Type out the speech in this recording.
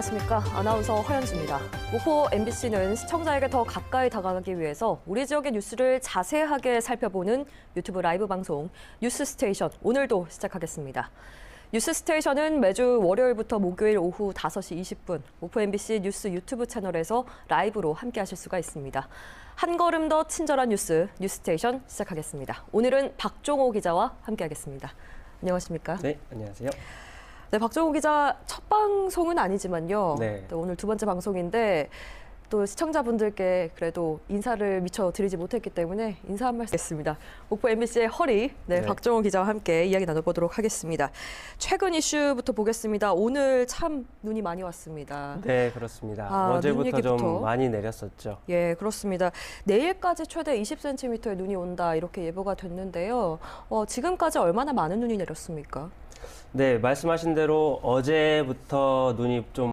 안녕하십니까. 아나운서 허현주입니다. 목포 MBC는 시청자에게 더 가까이 다가가기 위해서 우리 지역의 뉴스를 자세하게 살펴보는 유튜브 라이브 방송 뉴스 스테이션 오늘도 시작하겠습니다. 뉴스 스테이션은 매주 월요일부터 목요일 오후 5시 20분 목포 MBC 뉴스 유튜브 채널에서 라이브로 함께 하실 수가 있습니다. 한 걸음 더 친절한 뉴스 뉴스 스테이션 시작하겠습니다. 오늘은 박종호 기자와 함께 하겠습니다. 안녕하십니까? 네, 안녕하세요. 네, 박정우 기자 첫 방송은 아니지만요. 네. 또 오늘 두 번째 방송인데 또 시청자분들께 그래도 인사를 미처 드리지 못했기 때문에 인사 한 말씀 했습니다. 목포 MBC의 허리, 네, 네. 박정우 기자와 함께 이야기 나눠보도록 하겠습니다. 최근 이슈부터 보겠습니다. 오늘 참 눈이 많이 왔습니다. 네, 그렇습니다. 아, 눈 어제부터. 좀 많이 내렸었죠. 예, 그렇습니다. 내일까지 최대 20cm의 눈이 온다 이렇게 예보가 됐는데요. 어, 지금까지 얼마나 많은 눈이 내렸습니까? 네, 말씀하신 대로 어제부터 눈이 좀